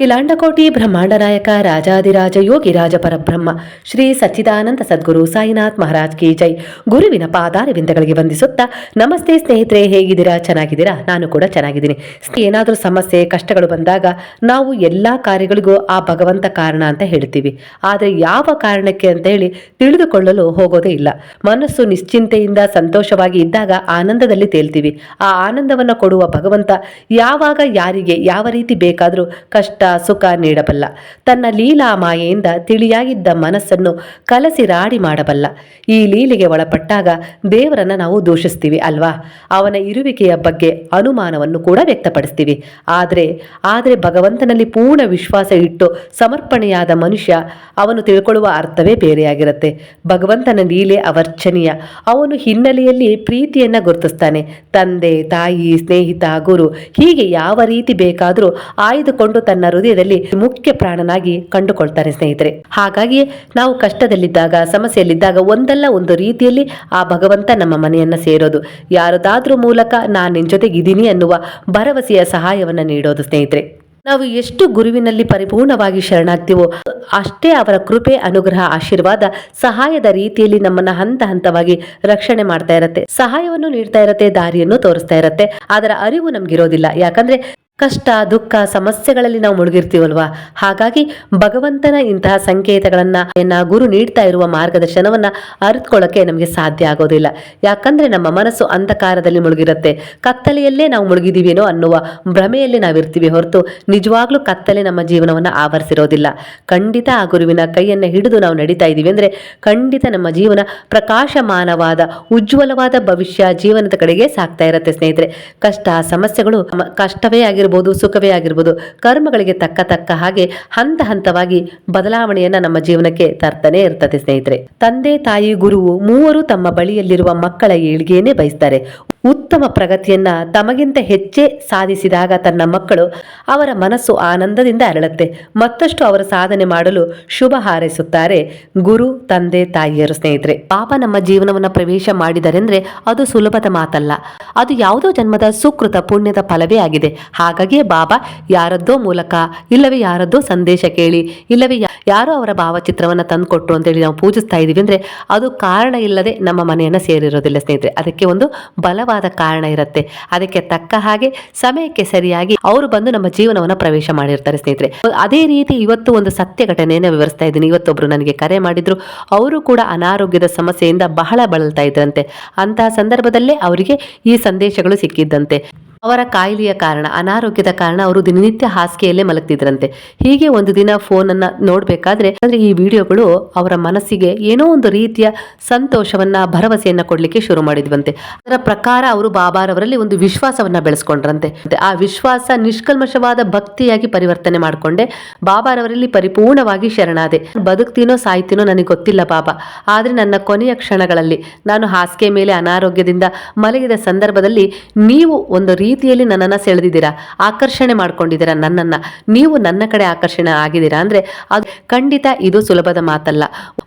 ಕಿಲಾಂಡಕೋಟಿ ಬ್ರಹ್ಮಾಂಡ ನಾಯಕ ರಾಜಾದಿರಾಜ ಯೋಗಿ ರಾಜ ಪರಬ್ರಹ್ಮ ಶ್ರೀ ಸಚ್ಚಿದಾನಂದ ಸದ್ಗುರು ಸಾಯಿನಾಥ್ ಮಹಾರಾಜ್ ಕಿ ಜೈ. ಗುರುವಿನ ಪಾದಾರವಿಂದಗಳಿಗೆ ವಂದಿಸುತ್ತಾ, ನಮಸ್ತೆ ಸ್ನೇಹಿತರೆ, ಹೇಗಿದ್ದೀರಾ? ಚೆನ್ನಾಗಿದ್ದೀರಾ? ನಾನು ಕೂಡ ಚೆನ್ನಾಗಿದ್ದೀನಿ. ಏನಾದರೂ ಸಮಸ್ಯೆ, ಕಷ್ಟಗಳು ಬಂದಾಗ ನಾವು ಎಲ್ಲ ಕಾರ್ಯಗಳಿಗೂ ಆ ಭಗವಂತ ಕಾರಣ ಅಂತ ಹೇಳ್ತೀವಿ. ಆದರೆ ಯಾವ ಕಾರಣಕ್ಕೆ ಅಂತ ಹೇಳಿ ತಿಳಿದುಕೊಳ್ಳಲು ಹೋಗೋದೇ ಇಲ್ಲ. ಮನಸ್ಸು ನಿಶ್ಚಿಂತೆಯಿಂದ ಸಂತೋಷವಾಗಿ ಇದ್ದಾಗ ಆನಂದದಲ್ಲಿ ತೇಲ್ತೀವಿ. ಆ ಆನಂದವನ್ನು ಕೊಡುವ ಭಗವಂತ ಯಾವಾಗ, ಯಾರಿಗೆ, ಯಾವ ರೀತಿ ಬೇಕಾದರೂ ಕಷ್ಟ ಸುಖ ನೀಡಬಲ್ಲ. ತನ್ನ ಲೀಲಾ ಮಾಯೆಯಿಂದ ತಿಳಿಯಾಗಿದ್ದ ಮನಸ್ಸನ್ನು ಕಲಸಿ ರಾಡಿ ಮಾಡಬಲ್ಲ. ಈ ಲೀಲೆಗೆ ಒಳಪಟ್ಟಾಗ ದೇವರನ್ನ ನಾವು ದೂಷಿಸ್ತೀವಿ ಅಲ್ವಾ? ಅವನ ಇರುವಿಕೆಯ ಬಗ್ಗೆ ಅನುಮಾನವನ್ನು ಕೂಡ ವ್ಯಕ್ತಪಡಿಸ್ತೀವಿ. ಆದರೆ ಆದರೆ ಭಗವಂತನಲ್ಲಿ ಪೂರ್ಣ ವಿಶ್ವಾಸ ಇಟ್ಟು ಸಮರ್ಪಣೆಯಾದ ಮನುಷ್ಯ ಅವನು ತಿಳ್ಕೊಳ್ಳುವ ಅರ್ಥವೇ ಬೇರೆಯಾಗಿರುತ್ತೆ. ಭಗವಂತನ ಲೀಲೆ ಅವರ್ಚನೀಯ. ಅವನು ಹಿನ್ನೆಲೆಯಲ್ಲಿ ಪ್ರೀತಿಯನ್ನ ಗುರುತಿಸ್ತಾನೆ. ತಂದೆ, ತಾಯಿ, ಸ್ನೇಹಿತ, ಗುರು ಹೀಗೆ ಯಾವ ರೀತಿ ಬೇಕಾದರೂ ಆಯ್ದುಕೊಂಡು ತನ್ನ ಹೃದಯದಲ್ಲಿ ಮುಖ್ಯ ಪ್ರಾಣನಾಗಿ ಕಂಡುಕೊಳ್ತಾರೆ ಸ್ನೇಹಿತರೆ. ಹಾಗಾಗಿ ನಾವು ಕಷ್ಟದಲ್ಲಿದ್ದಾಗ, ಸಮಸ್ಯೆಯಲ್ಲಿದ್ದಾಗ ಒಂದಲ್ಲ ಒಂದು ರೀತಿಯಲ್ಲಿ ಆ ಭಗವಂತ ನಮ್ಮ ಮನೆಯನ್ನ ಸೇರೋದು. ಯಾರದಾದ್ರೂ ಮೂಲಕ ನಾನು ನಿನ್ ಜೊತೆಗಿದ್ದೀನಿ ಅನ್ನುವ ಭರವಸೆಯ ಸಹಾಯವನ್ನ ನೀಡೋದು ಸ್ನೇಹಿತರೆ. ನಾವು ಎಷ್ಟು ಗುರುವಿನಲ್ಲಿ ಪರಿಪೂರ್ಣವಾಗಿ ಶರಣಾಗ್ತೀವೋ, ಅಷ್ಟೇ ಅವರ ಕೃಪೆ, ಅನುಗ್ರಹ, ಆಶೀರ್ವಾದ ಸಹಾಯದ ರೀತಿಯಲ್ಲಿ ನಮ್ಮನ್ನ ಹಂತ ಹಂತವಾಗಿ ರಕ್ಷಣೆ ಮಾಡ್ತಾ ಇರತ್ತೆ. ಸಹಾಯವನ್ನು ನೀಡ್ತಾ ಇರತ್ತೆ, ದಾರಿಯನ್ನು ತೋರಿಸ್ತಾ ಇರತ್ತೆ. ಅದರ ಅರಿವು ನಮ್ಗಿರೋದಿಲ್ಲ. ಯಾಕಂದ್ರೆ ಕಷ್ಟ, ದುಃಖ ಸಮಸ್ಯೆಗಳಲ್ಲಿ ನಾವು ಮುಳುಗಿರ್ತೀವಲ್ವಾ? ಹಾಗಾಗಿ ಭಗವಂತನ ಇಂತಹ ಸಂಕೇತಗಳನ್ನ ಗುರು ನೀಡ್ತಾ ಇರುವ ಮಾರ್ಗದರ್ಶನವನ್ನ ಅರಿತುಕೊಳ್ಳಕ್ಕೆ ನಮಗೆ ಸಾಧ್ಯ ಆಗೋದಿಲ್ಲ. ಯಾಕಂದ್ರೆ ನಮ್ಮ ಮನಸ್ಸು ಅಂಧಕಾರದಲ್ಲಿ ಮುಳುಗಿರುತ್ತೆ. ಕತ್ತಲೆಯಲ್ಲೇ ನಾವು ಮುಳುಗಿದೀವೇನೋ ಅನ್ನುವ ಭ್ರಮೆಯಲ್ಲಿ ನಾವಿರ್ತೀವಿ ಹೊರತು ನಿಜವಾಗ್ಲೂ ಕತ್ತಲೆ ನಮ್ಮ ಜೀವನವನ್ನ ಆವರಿಸಿರೋದಿಲ್ಲ. ಖಂಡಿತ ಆ ಗುರುವಿನ ಕೈಯನ್ನ ಹಿಡಿದು ನಾವು ನಡೀತಾ ಇದ್ದೀವಿ ಅಂದ್ರೆ ಖಂಡಿತ ನಮ್ಮ ಜೀವನ ಪ್ರಕಾಶಮಾನವಾದ, ಉಜ್ವಲವಾದ ಭವಿಷ್ಯ ಜೀವನದ ಕಡೆಗೆ ಸಾಗ್ತಾ ಇರುತ್ತೆ ಸ್ನೇಹಿತರೆ. ಕಷ್ಟ, ಸಮಸ್ಯೆಗಳು ಕಷ್ಟವೇ ಆಗಿರ್ಬೋದು. ಸುಖವೇ ಆಗಿರ್ಬೋದು, ಕರ್ಮಗಳಿಗೆ ತಕ್ಕ ತಕ್ಕ ಹಾಗೆ ಹಂತ ಹಂತವಾಗಿ ಬದಲಾವಣೆಯನ್ನ ನಮ್ಮ ಜೀವನಕ್ಕೆ ತರ್ತಾನೆ ಇರ್ತದೆ ಸ್ನೇಹಿತರೆ. ತಂದೆ, ತಾಯಿ, ಗುರುವು ಮೂವರು ತಮ್ಮ ಬಳಿಯಲ್ಲಿರುವ ಮಕ್ಕಳ ಏಳ್ಗೆಯನ್ನೇ ಬಯಸ್ತಾರೆ. ಉತ್ತಮ ಪ್ರಗತಿಯನ್ನ ತಮಗಿಂತ ಹೆಚ್ಚೇ ಸಾಧಿಸಿದಾಗ ತನ್ನ ಮಕ್ಕಳು ಅವರ ಮನಸ್ಸು ಆನಂದದಿಂದ ಅರಳುತ್ತೆ. ಮತ್ತಷ್ಟು ಅವರ ಸಾಧನೆ ಮಾಡಲು ಶುಭ ಹಾರೈಸುತ್ತಾರೆ ಗುರು, ತಂದೆ, ತಾಯಿಯರು ಸ್ನೇಹಿತರೆ. ಪಾಪ ನಮ್ಮ ಜೀವನವನ್ನ ಪ್ರವೇಶ ಮಾಡಿದರೆಂದ್ರೆ ಅದು ಸುಲಭದ ಮಾತಲ್ಲ. ಅದು ಯಾವುದೋ ಜನ್ಮದ ಸುಕೃತ ಪುಣ್ಯದ ಫಲವೇ ಆಗಿದೆ. ಹಾಗಾಗಿಯೇ ಬಾಬಾ, ಯಾರದ್ದೋ ಮೂಲಕ, ಇಲ್ಲವೇ ಯಾರದ್ದೋ ಸಂದೇಶ ಕೇಳಿ, ಇಲ್ಲವೇ ಯಾರೋ ಅವರ ಭಾವಚಿತ್ರವನ್ನ ತಂದುಕೊಟ್ರು ಅಂತೇಳಿ ನಾವು ಪೂಜಿಸ್ತಾ ಇದೀವಿ ಅಂದ್ರೆ ಅದು ಕಾರಣ ಇಲ್ಲದೆ ನಮ್ಮ ಮನೆಯನ್ನ ಸೇರಿರೋದಿಲ್ಲ ಸ್ನೇಹಿತರೆ. ಅದಕ್ಕೆ ಒಂದು ಬಲವಾದ ಕಾರಣ ಇರುತ್ತೆ. ಅದಕ್ಕೆ ತಕ್ಕ ಹಾಗೆ ಸಮಯಕ್ಕೆ ಸರಿಯಾಗಿ ಅವರು ಬಂದು ನಮ್ಮ ಜೀವನವನ್ನ ಪ್ರವೇಶ ಮಾಡಿರ್ತಾರೆ ಸ್ನೇಹಿತರೆ. ಅದೇ ರೀತಿ ಇವತ್ತು ಒಂದು ಸತ್ಯ ಘಟನೆಯನ್ನ ವಿವರಿಸ್ತಾ ಇದ್ದೀನಿ. ಇವತ್ತೊಬ್ರು ನನಗೆ ಕರೆ ಮಾಡಿದ್ರು. ಅವರು ಕೂಡ ಅನಾರೋಗ್ಯದ ಸಮಸ್ಯೆಯಿಂದ ಬಹಳ ಬಳಲ್ತಾ ಇದ್ರಂತೆ. ಅಂತಹ ಸಂದರ್ಭದಲ್ಲೇ ಅವರಿಗೆ ಈ ಸಂದೇಶಗಳು ಸಿಕ್ಕಿದ್ದಂತೆ. ಅವರ ಕಾಯಿಲೆಯ ಕಾರಣ, ಅನಾರೋಗ್ಯದ ಕಾರಣ ಅವರು ದಿನನಿತ್ಯ ಹಾಸಿಗೆಯಲ್ಲೇ ಮಲಗ್ತಿದ್ರಂತೆ. ಹೀಗೆ ಒಂದು ದಿನ ಫೋನನ್ನ ನೋಡ್ಬೇಕಾದ್ರೆ ಅಂದ್ರೆ ಈ ವಿಡಿಯೋಗಳು ಅವರ ಮನಸ್ಸಿಗೆ ಏನೋ ಒಂದು ರೀತಿಯ ಸಂತೋಷವನ್ನ, ಭರವಸೆಯನ್ನ ಕೊಡ್ಲಿಕ್ಕೆ ಶುರು ಮಾಡಿದ್ವಂತೆ. ಅದರ ಪ್ರಕಾರ ಅವರು ಬಾಬಾರವರಲ್ಲಿ ಒಂದು ವಿಶ್ವಾಸವನ್ನ ಬೆಳೆಸ್ಕೊಂಡ್ರಂತೆ. ಆ ವಿಶ್ವಾಸ ನಿಷ್ಕಲ್ಮಶವಾದ ಭಕ್ತಿಯಾಗಿ ಪರಿವರ್ತನೆ ಮಾಡ್ಕೊಂಡೆ. ಬಾಬಾರವರಲ್ಲಿ ಪರಿಪೂರ್ಣವಾಗಿ ಶರಣಾದೆ. ಬದುಕ್ತೀನೋ ಸಾಯ್ತೀನೋ ನನಗೆ ಗೊತ್ತಿಲ್ಲ ಬಾಬಾ. ಆದ್ರೆ ನನ್ನ ಕೊನೆಯ ಕ್ಷಣಗಳಲ್ಲಿ ನಾನು ಹಾಸಿಗೆ ಮೇಲೆ ಅನಾರೋಗ್ಯದಿಂದ ಮಲಗಿದ ಸಂದರ್ಭದಲ್ಲಿ ನೀವು ಒಂದು ರೀತಿಯಲ್ಲಿ ನನ್ನನ್ನು ಸೆಳೆದಿದ್ದೀರಾ? ಆಕರ್ಷಣೆ ಮಾಡ್ಕೊಂಡಿದ್ದೀರಾ ನನ್ನನ್ನ? ನೀವು ನನ್ನ ಕಡೆ ಆಕರ್ಷಣೆ ಆಗಿದ್ದೀರಾ? ಅಂದ್ರೆ ಅದು ಖಂಡಿತ ಇದು ಸುಲಭದ ಮಾತಲ್ಲ.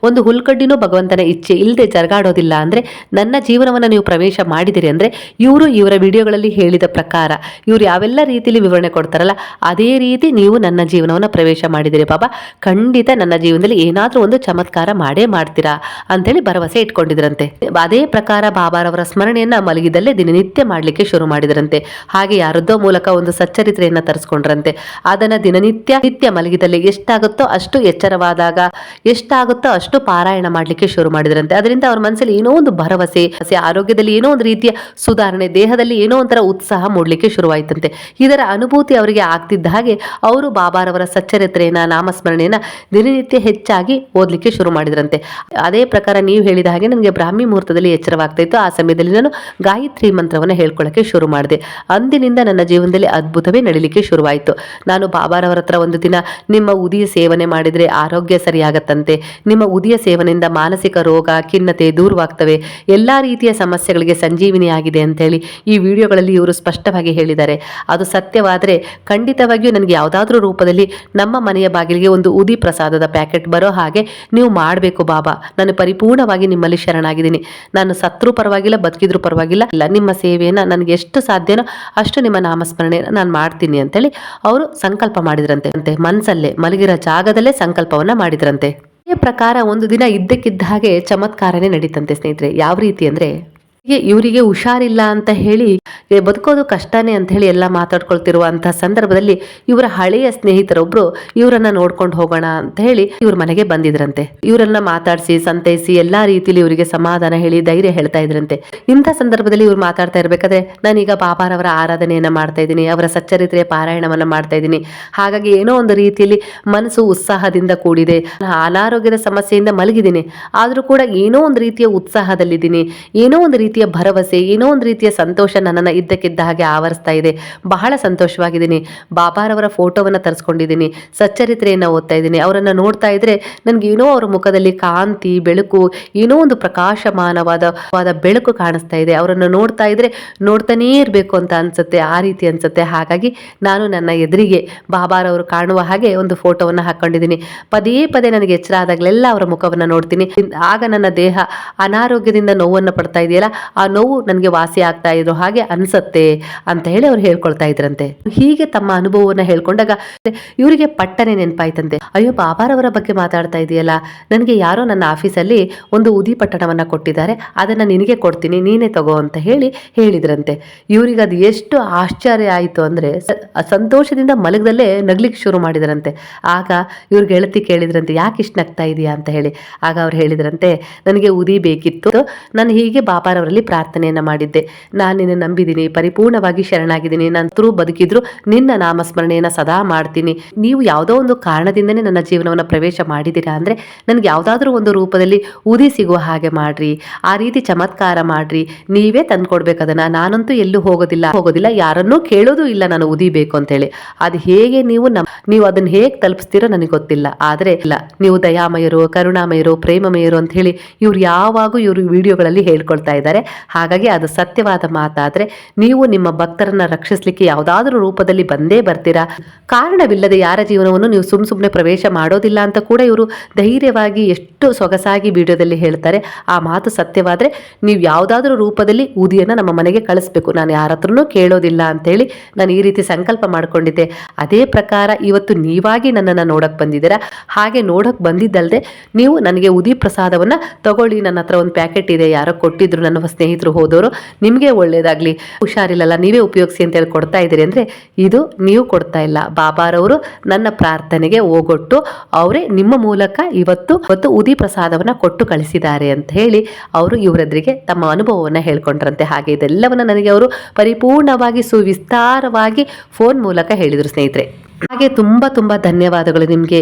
ಒಂದು ಹುಲ್ಕಡ್ಡಿನೂ ಭಗವಂತನ ಇಚ್ಛೆ ಇಲ್ಲದೆ ಜರಗಾಡೋದಿಲ್ಲ ಅಂದರೆ ನನ್ನ ಜೀವನವನ್ನು ನೀವು ಪ್ರವೇಶ ಮಾಡಿದಿರಿ ಅಂದರೆ ಇವರು ಇವರ ವಿಡಿಯೋಗಳಲ್ಲಿ ಹೇಳಿದ ಪ್ರಕಾರ ಇವರು ಯಾವೆಲ್ಲ ರೀತಿಯಲ್ಲಿ ವಿವರಣೆ ಕೊಡ್ತಾರಲ್ಲ ಅದೇ ರೀತಿ ನೀವು ನನ್ನ ಜೀವನವನ್ನು ಪ್ರವೇಶ ಮಾಡಿದಿರಿ ಬಾಬಾ. ಖಂಡಿತ ನನ್ನ ಜೀವನದಲ್ಲಿ ಏನಾದರೂ ಒಂದು ಚಮತ್ಕಾರ ಮಾಡೇ ಮಾಡ್ತೀರಾ ಅಂತೇಳಿ ಭರವಸೆ ಇಟ್ಕೊಂಡಿದ್ರಂತೆ. ಅದೇ ಪ್ರಕಾರ ಬಾಬಾರವರ ಸ್ಮರಣೆಯನ್ನು ಮಲಗಿದಲ್ಲೇ ದಿನನಿತ್ಯ ಮಾಡಲಿಕ್ಕೆ ಶುರು ಮಾಡಿದ್ರಂತೆ. ಹಾಗೆ ಯಾರದ್ದೋ ಮೂಲಕ ಒಂದು ಸಚ್ಚರಿತ್ರೆಯನ್ನು ತರಿಸ್ಕೊಂಡ್ರಂತೆ. ಅದನ್ನು ದಿನನಿತ್ಯ ನಿತ್ಯ ಮಲಗಿದಲ್ಲಿ ಎಷ್ಟಾಗುತ್ತೋ ಅಷ್ಟು ಎಚ್ಚರವಾದಾಗ ಎಷ್ಟಾಗುತ್ತೋ ಅಷ್ಟು ಪಾರಾಯಣ ಮಾಡ್ಲಿಕ್ಕೆ ಶುರು ಮಾಡಿದ್ರಂತೆ. ಅದರಿಂದ ಅವ್ರ ಮನಸ್ಸಲ್ಲಿ ಏನೋ ಒಂದು ಭರವಸೆ ಆರೋಗ್ಯದಲ್ಲಿ ಏನೋ ಒಂದು ರೀತಿಯ ಸುಧಾರಣೆ, ದೇಹದಲ್ಲಿ ಏನೋ ಒಂಥರ ಉತ್ಸಾಹ ಮೂಡ್ಲಿಕ್ಕೆ ಶುರುವಾಯ್ತಂತೆ. ಇದರ ಅನುಭೂತಿ ಅವರಿಗೆ ಆಗ್ತಿದ್ದ ಹಾಗೆ ಅವರು ಬಾಬಾರವರ ಸಚ್ಚರಿತ್ರೆಯನ್ನ, ನಾಮಸ್ಮರಣೆಯನ್ನ ದಿನನಿತ್ಯ ಹೆಚ್ಚಾಗಿ ಓದ್ಲಿಕ್ಕೆ ಶುರು ಮಾಡಿದ್ರಂತೆ. ಅದೇ ಪ್ರಕಾರ ನೀವು ಹೇಳಿದ ಹಾಗೆ ನನಗೆ ಬ್ರಾಹ್ಮಿ ಮುಹೂರ್ತದಲ್ಲಿ ಎಚ್ಚರವಾಗ್ತಾ ಇತ್ತು. ಆ ಸಮಯದಲ್ಲಿ ನಾನು ಗಾಯತ್ರಿ ಮಂತ್ರವನ್ನ ಹೇಳ್ಕೊಳ್ಳಕ್ಕೆ ಶುರು ಮಾಡಿದೆ. ಅಂದಿನಿಂದ ನನ್ನ ಜೀವನದಲ್ಲಿ ಅದ್ಭುತವೇ ನಡೀಲಿಕ್ಕೆ ಶುರುವಾಯಿತು. ನಾನು ಬಾಬಾರವರ ಹತ್ರ ಒಂದು ದಿನ ನಿಮ್ಮ ಉದಿಯ ಸೇವನೆ ಮಾಡಿದ್ರೆ ಆರೋಗ್ಯ ಸರಿಯಾಗತ್ತಂತೆ, ನಿಮ್ಮ ಉದಿಯ ಸೇವನೆಯಿಂದ ಮಾನಸಿಕ ರೋಗ, ಖಿನ್ನತೆ ದೂರವಾಗ್ತವೆ. ಎಲ್ಲ ರೀತಿಯ ಸಮಸ್ಯೆಗಳಿಗೆ ಸಂಜೀವಿನಿಯಾಗಿದೆ ಅಂತೇಳಿ ಈ ವಿಡಿಯೋಗಳಲ್ಲಿ ಇವರು ಸ್ಪಷ್ಟವಾಗಿ ಹೇಳಿದ್ದಾರೆ. ಅದು ಸತ್ಯವಾದರೆ ಖಂಡಿತವಾಗಿಯೂ ನನಗೆ ಯಾವುದಾದ್ರೂ ರೂಪದಲ್ಲಿ ನಮ್ಮ ಮನೆಯ ಬಾಗಿಲಿಗೆ ಒಂದು ಉದಿ ಪ್ರಸಾದದ ಪ್ಯಾಕೆಟ್ ಬರೋ ಹಾಗೆ ನೀವು ಮಾಡಬೇಕು ಬಾಬಾ. ನಾನು ಪರಿಪೂರ್ಣವಾಗಿ ನಿಮ್ಮಲ್ಲಿ ಶರಣಾಗಿದ್ದೀನಿ. ನಾನು ಸತ್ರು ಪರವಾಗಿಲ್ಲ, ಬದುಕಿದ್ರು ಪರವಾಗಿಲ್ಲ. ಇಲ್ಲ, ನಿಮ್ಮ ಸೇವೆಯನ್ನು ನನಗೆ ಎಷ್ಟು ಸಾಧ್ಯನೋ ಅಷ್ಟು ನಿಮ್ಮ ನಾಮಸ್ಮರಣೆಯನ್ನು ನಾನು ಮಾಡ್ತೀನಿ ಅಂತೇಳಿ ಅವರು ಸಂಕಲ್ಪ ಮಾಡಿದ್ರಂತೆ. ಅಂತೆ ಮನಸ್ಸಲ್ಲೇ ಮಲಗಿರೋ ಜಾಗದಲ್ಲೇ ಸಂಕಲ್ಪವನ್ನು ಮಾಡಿದ್ರಂತೆ. ಪ್ರಕಾರ ಒಂದು ದಿನ ಇದ್ದಕ್ಕಿದ್ದ ಹಾಗೆ ಚಮತ್ಕಾರನೇ ನಡೀತಂತೆ ಸ್ನೇಹಿತರೆ. ಯಾವ ರೀತಿ ಅಂದ್ರೆ ಇವರಿಗೆ ಹುಷಾರಿಲ್ಲ ಅಂತ ಹೇಳಿ ಬದುಕೋದು ಕಷ್ಟನೇ ಅಂತ ಹೇಳಿ ಎಲ್ಲ ಮಾತಾಡ್ಕೊಳ್ತಿರುವಂತಹ ಸಂದರ್ಭದಲ್ಲಿ ಇವರ ಹಳೆಯ ಸ್ನೇಹಿತರೊಬ್ರು ಇವರನ್ನ ನೋಡ್ಕೊಂಡು ಹೋಗೋಣ ಅಂತ ಹೇಳಿ ಇವ್ರ ಮನೆಗೆ ಬಂದಿದ್ರಂತೆ. ಇವರನ್ನ ಮಾತಾಡಿಸಿ, ಸಂತೈಸಿ, ಎಲ್ಲಾ ರೀತಿಲಿ ಇವರಿಗೆ ಸಮಾಧಾನ ಹೇಳಿ, ಧೈರ್ಯ ಹೇಳ್ತಾ ಇದ್ರಂತೆ. ಇಂಥ ಸಂದರ್ಭದಲ್ಲಿ ಇವ್ರು ಮಾತಾಡ್ತಾ ಇರ್ಬೇಕಾದ್ರೆ, ನಾನೀಗ ಬಾಬಾರವರ ಆರಾಧನೆಯನ್ನ ಮಾಡ್ತಾ ಇದ್ದೀನಿ, ಅವರ ಸಚ್ಚರಿತ್ರೆಯ ಪಾರಾಯಣವನ್ನ ಮಾಡ್ತಾ ಇದ್ದೀನಿ. ಹಾಗಾಗಿ ಏನೋ ಒಂದು ರೀತಿಯಲ್ಲಿ ಮನಸ್ಸು ಉತ್ಸಾಹದಿಂದ ಕೂಡಿದೆ. ಅನಾರೋಗ್ಯದ ಸಮಸ್ಯೆಯಿಂದ ಮಲಗಿದ್ದೀನಿ. ಆದರೂ ಕೂಡ ಏನೋ ಒಂದು ರೀತಿಯ ಉತ್ಸಾಹದಲ್ಲಿದ್ದೀನಿ. ಏನೋ ಒಂದು ರೀತಿಯ ಭರವಸೆ, ಏನೋ ಒಂದು ರೀತಿಯ ಸಂತೋಷ ನನ್ನನ್ನು ಇದ್ದಕ್ಕಿದ್ದ ಹಾಗೆ ಆವರಿಸ್ತಾ ಇದೆ. ಬಹಳ ಸಂತೋಷವಾಗಿದ್ದೀನಿ. ಬಾಬಾರವರ ಫೋಟೋವನ್ನು ತರಿಸ್ಕೊಂಡಿದ್ದೀನಿ. ಸಚ್ಚರಿತ್ರೆಯನ್ನು ಓದ್ತಾ ಇದ್ದೀನಿ. ಅವರನ್ನು ನೋಡ್ತಾ ಇದ್ರೆ ನನಗೆ ಏನೋ ಅವರ ಮುಖದಲ್ಲಿ ಕಾಂತಿ, ಬೆಳಕು, ಏನೋ ಒಂದು ಪ್ರಕಾಶಮಾನವಾದ, ವಾದ ಬೆಳಕು ಕಾಣಿಸ್ತಾ ಇದೆ. ಅವರನ್ನು ನೋಡ್ತಾ ಇದ್ರೆ ನೋಡ್ತಾನೇ ಇರಬೇಕು ಅಂತ ಅನ್ಸುತ್ತೆ, ಆ ರೀತಿ ಅನ್ಸುತ್ತೆ. ಹಾಗಾಗಿ ನಾನು ನನ್ನ ಎದುರಿಗೆ ಬಾಬಾರವರು ಕಾಣುವ ಹಾಗೆ ಒಂದು ಫೋಟೋವನ್ನು ಹಾಕ್ಕೊಂಡಿದ್ದೀನಿ ಪದೇ ಪದೇ ನನಗೆ ಎಚ್ಚರ ಆದಾಗಲೆಲ್ಲ ಅವರ ಮುಖವನ್ನು ನೋಡ್ತೀನಿ. ಆಗ ನನ್ನ ದೇಹ ಅನಾರೋಗ್ಯದಿಂದ ನೋವನ್ನು ಪಡ್ತಾ ಇದೆಯಲ್ಲ ಆ ನೋವು ನನಗೆ ವಾಸಿ ಆಗ್ತಾ ಇರೋ ಹಾಗೆ ಅನ್ಸತ್ತೆ ಅಂತ ಹೇಳಿ ಅವ್ರು ಹೇಳ್ಕೊಳ್ತಾ ಇದ್ರಂತೆ. ಹೀಗೆ ತಮ್ಮ ಅನುಭವವನ್ನ ಹೇಳ್ಕೊಂಡಾಗ, ಇವರಿಗೆ ಪಟ್ಟನೆ ನೆನಪಾಯ್ತಂತೆ. ಅಯ್ಯೋ ಬಾಬಾರವರ ಬಗ್ಗೆ ಮಾತಾಡ್ತಾ ಇದೆಯಲ್ಲ, ನನಗೆ ಯಾರೋ ನನ್ನ ಆಫೀಸಲ್ಲಿ ಒಂದು ಉದಿ ಪಟ್ಟಣವನ್ನ ಕೊಟ್ಟಿದ್ದಾರೆ, ಅದನ್ನ ನಿನಗೆ ಕೊಡ್ತೀನಿ, ನೀನೇ ತಗೋ ಅಂತ ಹೇಳಿ ಹೇಳಿದ್ರಂತೆ. ಇವರಿಗೆ ಅದು ಎಷ್ಟು ಆಶ್ಚರ್ಯ ಆಯಿತು ಅಂದ್ರೆ ಸಂತೋಷದಿಂದ ಮಲಗದಲ್ಲೇ ನಗ್ಲಿಕ್ಕೆ ಶುರು ಮಾಡಿದ್ರಂತೆ. ಆಗ ಇವ್ರ ಗೆಳತಿ ಕೇಳಿದ್ರಂತೆ, ಯಾಕೆ ಇಷ್ಟು ನಗ್ತಾ ಇದೆಯಾ ಅಂತ ಹೇಳಿ. ಆಗ ಅವ್ರು ಹೇಳಿದ್ರಂತೆ, ನನಗೆ ಉದಿ ಬೇಕಿತ್ತು, ನಾನು ಹೀಗೆ ಬಾಬಾರವರಲ್ಲಿ ಪ್ರಾರ್ಥನೆಯನ್ನ ಮಾಡಿದ್ದೆ. ನಾನು ನಿನ್ನ ನಂಬಿದ್ದೀನಿ ಪರಿಪೂರ್ಣವಾಗಿ ಶರಣಾಗಿದ್ದೀನಿ ನಾನು ತ್ರೂ ಬದುಕಿದ್ರು ನಿನ್ನ ನಾಮಸ್ಮರಣೆಯನ್ನ ಸದಾ ಮಾಡ್ತೀನಿ. ನೀವು ಯಾವುದೋ ಒಂದು ಕಾರಣದಿಂದನೇ ನನ್ನ ಜೀವನವನ್ನು ಪ್ರವೇಶ ಮಾಡಿದ್ದೀರಾ ಅಂದ್ರೆ ನನಗೆ ಯಾವುದಾದ್ರೂ ಒಂದು ರೂಪದಲ್ಲಿ ಉದಿ ಸಿಗುವ ಹಾಗೆ ಮಾಡ್ರಿ. ಆ ರೀತಿ ಚಮತ್ಕಾರ ಮಾಡ್ರಿ. ನೀವೇ ತಂದ್ಕೊಡ್ಬೇಕು ಅದನ್ನ ನಾನಂತೂ ಎಲ್ಲೂ ಹೋಗೋದಿಲ್ಲ. ಹೋಗೋದಿಲ್ಲ. ಯಾರನ್ನೂ ಕೇಳೋದು ಇಲ್ಲ. ನಾನು ಉದಿಬೇಕು ಅಂತ ಹೇಳಿ ಅದು ಹೇಗೆ ನೀವು ನೀವು ಅದನ್ನ ಹೇಗೆ ತಲುಪಿಸ್ತೀರೋ ನನಗೆ ಗೊತ್ತಿಲ್ಲ. ಆದ್ರೆ ಇಲ್ಲ. ನೀವು ದಯಾಮಯರು, ಕರುಣಾಮಯರು, ಪ್ರೇಮಮಯರು ಅಂತ ಹೇಳಿ ಇವ್ರು ಯಾವಾಗೂ ಇವರು ವಿಡಿಯೋಗಳಲ್ಲಿ ಹೇಳ್ಕೊಳ್ತಾ ಇದ್ದಾರೆ. ಹಾಗಾಗಿ ಅದು ಸತ್ಯವಾದ ಮಾತಾದ್ರೆ ನೀವು ನಿಮ್ಮ ಭಕ್ತರನ್ನ ರಕ್ಷಿಸಲಿಕ್ಕೆ ಯಾವುದಾದ್ರೂ ರೂಪದಲ್ಲಿ ಬಂದೇ ಬರ್ತೀರಾ. ಕಾರಣವಿಲ್ಲದೆ ಯಾರ ಜೀವನವನ್ನು ನೀವು ಸುಮ್ ಸುಮ್ಮನೆ ಪ್ರವೇಶ ಮಾಡೋದಿಲ್ಲ ಅಂತ ಕೂಡ ಇವರು ಧೈರ್ಯವಾಗಿ ಎಷ್ಟು ಸೊಗಸಾಗಿ ವಿಡಿಯೋದಲ್ಲಿ ಹೇಳ್ತಾರೆ. ಆ ಮಾತು ಸತ್ಯವಾದ್ರೆ ನೀವು ಯಾವುದಾದ್ರೂ ರೂಪದಲ್ಲಿ ಊದಿಯನ್ನು ನಮ್ಮ ಮನೆಗೆ ಕಳಿಸ್ಬೇಕು. ನಾನು ಯಾರ ಹತ್ರನೂ ಕೇಳೋದಿಲ್ಲ ಅಂತೇಳಿ ನಾನು ಈ ರೀತಿ ಸಂಕಲ್ಪ ಮಾಡಿಕೊಂಡಿದ್ದೆ. ಅದೇ ಪ್ರಕಾರ ಇವತ್ತು ನೀವಾಗಿ ನನ್ನನ್ನು ನೋಡೋಕೆ ಬಂದಿದ್ದೀರಾ. ಹಾಗೆ ನೋಡೋಕೆ ಬಂದಿದ್ದಲ್ಲದೆ ನೀವು ನನಗೆ ಉದಿ ಪ್ರಸಾದವನ್ನು ತಗೊಳ್ಳಿ. ನನ್ನ ಹತ್ರ ಒಂದು ಪ್ಯಾಕೆಟ್ ಇದೆ. ಯಾರೋ ಕೊಟ್ಟಿದ್ರು ನನ್ನ ಸ್ನೇಹಿತರು ಹೋದವರು, ನಿಮಗೆ ಒಳ್ಳೇದಾಗಲಿ. ಹುಷಾರಿಲ್ಲಲ್ಲ, ನೀವೇ ಉಪಯೋಗಿಸಿ ಅಂತ ಹೇಳಿ ಕೊಡ್ತಾ ಇದ್ದೀರಿ ಅಂದರೆ, ಇದು ನೀವು ಕೊಡ್ತಾ ಇಲ್ಲ. ಬಾಬಾರವರು ನನ್ನ ಪ್ರಾರ್ಥನೆಗೆ ಹೋಗೊಟ್ಟು ಅವರೇ ನಿಮ್ಮ ಮೂಲಕ ಇವತ್ತು ಇವತ್ತು ಉದಿ ಪ್ರಸಾದವನ್ನು ಕೊಟ್ಟು ಕಳಿಸಿದ್ದಾರೆ ಅಂತ ಹೇಳಿ, ಅವರು ಇವರೆದ್ರಿಗೆ ತಮ್ಮ ಅನುಭವವನ್ನು ಹೇಳ್ಕೊಂಡ್ರಂತೆ. ಹಾಗೆ ಇದೆಲ್ಲವನ್ನು ನನಗೆ ಅವರು ಪರಿಪೂರ್ಣವಾಗಿ ಸುವಿಸ್ತಾರವಾಗಿ ಫೋನ್ ಮೂಲಕ ಹೇಳಿದರು ಸ್ನೇಹಿತರೆ. ಹಾಗೆ ತುಂಬಾ ತುಂಬಾ ಧನ್ಯವಾದಗಳು ನಿಮಗೆ.